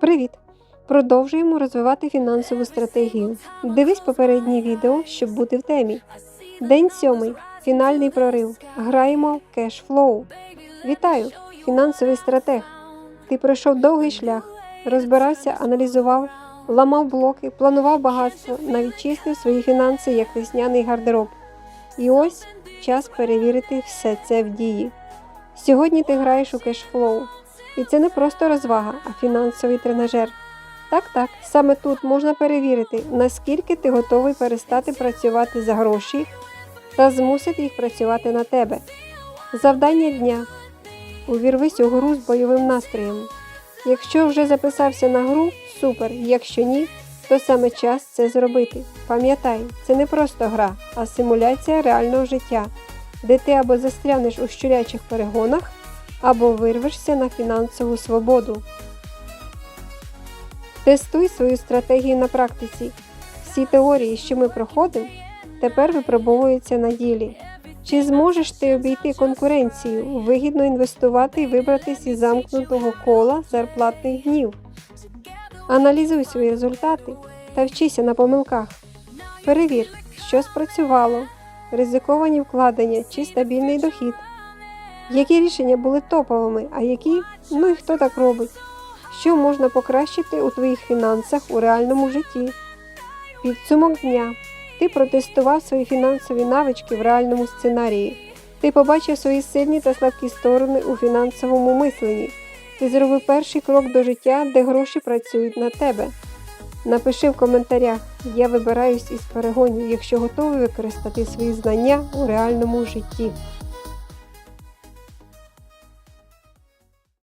Привіт! Продовжуємо розвивати фінансову стратегію. Дивись попереднє відео, щоб бути в темі. День сьомий. Фінальний прорив. Граємо кешфлоу. Вітаю! Фінансовий стратег. Ти пройшов довгий шлях, розбирався, аналізував, ламав блоки, планував багатство, навіть чистив свої фінанси як весняний гардероб. І ось час перевірити все це в дії. Сьогодні ти граєш у кешфлоу. І це не просто розвага, а фінансовий тренажер. Так, так, саме тут можна перевірити, наскільки ти готовий перестати працювати за гроші та змусити їх працювати на тебе. Завдання дня. Увірвись у гру з бойовим настроєм. Якщо вже записався на гру, супер. Якщо ні, то саме час це зробити. Пам'ятай, це не просто гра, а симуляція реального життя, де ти або застрянеш у щурячих перегонах, або вирвешся на фінансову свободу. Тестуй свою стратегію на практиці. Всі теорії, що ми проходимо, тепер випробовуються на ділі. Чи зможеш ти обійти конкуренцію, вигідно інвестувати і вибратись із замкнутого кола зарплатних днів? Аналізуй свої результати та вчися на помилках. Перевір, що спрацювало, ризиковані вкладення чи стабільний дохід. Які рішення були топовими, а які ну і хто так робить? Що можна покращити у твоїх фінансах у реальному житті? Підсумок дня. Ти протестував свої фінансові навички в реальному сценарії. Ти побачив свої сильні та слабкі сторони у фінансовому мисленні. Ти зробив перший крок до життя, де гроші працюють на тебе. Напиши в коментарях, я вибираюсь із перегонів, якщо готовий використати свої знання у реальному житті.